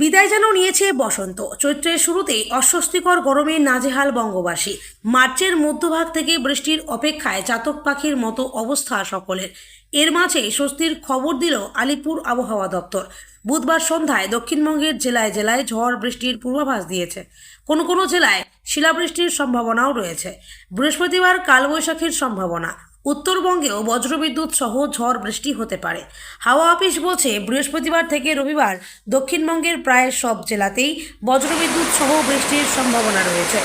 বিদায় যেন নিয়েছে বসন্ত। চৈত্রের শুরুতেই অস্বস্তিকর গরমে নাজেহাল বঙ্গবাসী। মার্চের মধ্যভাগ থেকে বৃষ্টির অপেক্ষায় চাতক পাখির মতো অবস্থা সকলের। এর মাঝে স্বস্তির খবর দিল আলিপুর আবহাওয়া দপ্তর। বুধবার সন্ধ্যায় দক্ষিণবঙ্গের জেলায় জেলায় ঝড় বৃষ্টির পূর্বাভাস দিয়েছে। কোনো কোনো জেলায় শিলাবৃষ্টির সম্ভাবনাও রয়েছে। বৃহস্পতিবার কালবৈশাখীর সম্ভাবনা। উত্তরবঙ্গেও বজ্রবিদ্যুৎ সহ ঝড় বৃষ্টি হতে পারে। হাওয়া অফিস বলছে, বৃহস্পতিবার থেকে রবিবার দক্ষিণবঙ্গের প্রায় সব জেলাতেই বজ্রবিদ্যুৎ সহ বৃষ্টির সম্ভাবনা রয়েছে।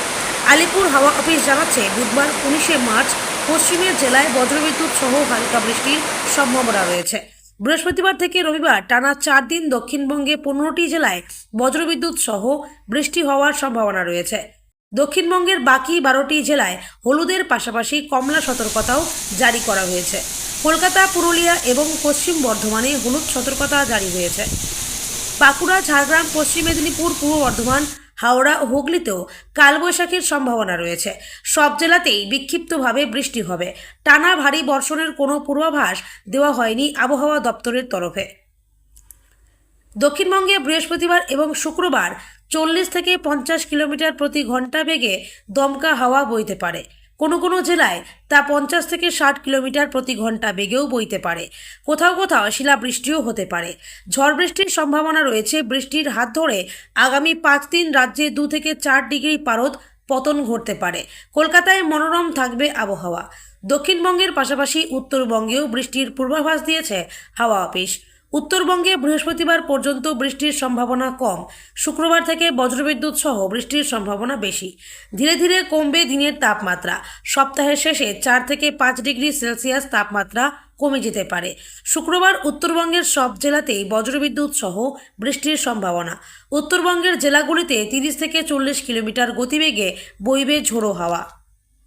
আলিপুর হাওয়া অফিস জানাচ্ছে, বুধবার উনিশে মার্চ পশ্চিমের জেলায় বজ্রবিদ্যুৎ সহ হালকা বৃষ্টির সম্ভাবনা রয়েছে। বৃহস্পতিবার থেকে রবিবার টানা চার দিন দক্ষিণবঙ্গে পনেরোটি জেলায় বজ্রবিদ্যুৎ সহ বৃষ্টি হওয়ার সম্ভাবনা রয়েছে। দক্ষিণবঙ্গের বাকি বারোটি জেলায় হলুদের পাশাপাশি কমলা সতর্কতাও জারি করা হয়েছে। কলকাতা, পুরুলিয়া এবং পশ্চিম বর্ধমানে হলুদ সতর্কতা জারি হয়েছে। বাঁকুড়া, ঝাড়গ্রাম, পশ্চিম মেদিনীপুর, পূর্ব বর্ধমান, হাওড়া ও হুগলিতেও কালবৈশাখীর সম্ভাবনা রয়েছে। সব জেলাতেই বিক্ষিপ্তভাবে বৃষ্টি হবে। টানা ভারী বর্ষণের কোনো পূর্বাভাস দেওয়া হয়নি আবহাওয়া দপ্তরের তরফে। দক্ষিণবঙ্গে বৃহস্পতিবার এবং শুক্রবার চল্লিশ থেকে পঞ্চাশ কিলোমিটার প্রতি ঘণ্টা বেগে দমকা হাওয়া বইতে পারে। কোনো কোনো জেলায় তা পঞ্চাশ থেকে ষাট কিলোমিটার প্রতি ঘণ্টা বেগেও বইতে পারে। কোথাও কোথাও শিলাবৃষ্টিও হতে পারে। ঝড় বৃষ্টির সম্ভাবনা রয়েছে। বৃষ্টির হাত ধরে আগামী পাঁচ দিন রাজ্যে দু থেকে চার ডিগ্রি পারদ পতন ঘটতে পারে। কলকাতায় মনোরম থাকবে আবহাওয়া। দক্ষিণবঙ্গের পাশাপাশি উত্তরবঙ্গেও বৃষ্টির পূর্বাভাস দিয়েছে হাওয়া অফিস। উত্তরবঙ্গে বৃহস্পতিবার পর্যন্ত বৃষ্টির সম্ভাবনা কম। শুক্রবার থেকে বজ্রবিদ্যুৎ সহ বৃষ্টির সম্ভাবনা বেশি। ধীরে ধীরে কমবে দিনের তাপমাত্রা। সপ্তাহের শেষে চার থেকে পাঁচ ডিগ্রি সেলসিয়াস তাপমাত্রা কমে যেতে পারে। শুক্রবার উত্তরবঙ্গের সব জেলাতেই বজ্রবিদ্যুৎ সহ বৃষ্টির সম্ভাবনা। উত্তরবঙ্গের জেলাগুলিতে তিরিশ থেকে চল্লিশ কিলোমিটার গতিবেগে বইবে ঝোড়ো হাওয়া।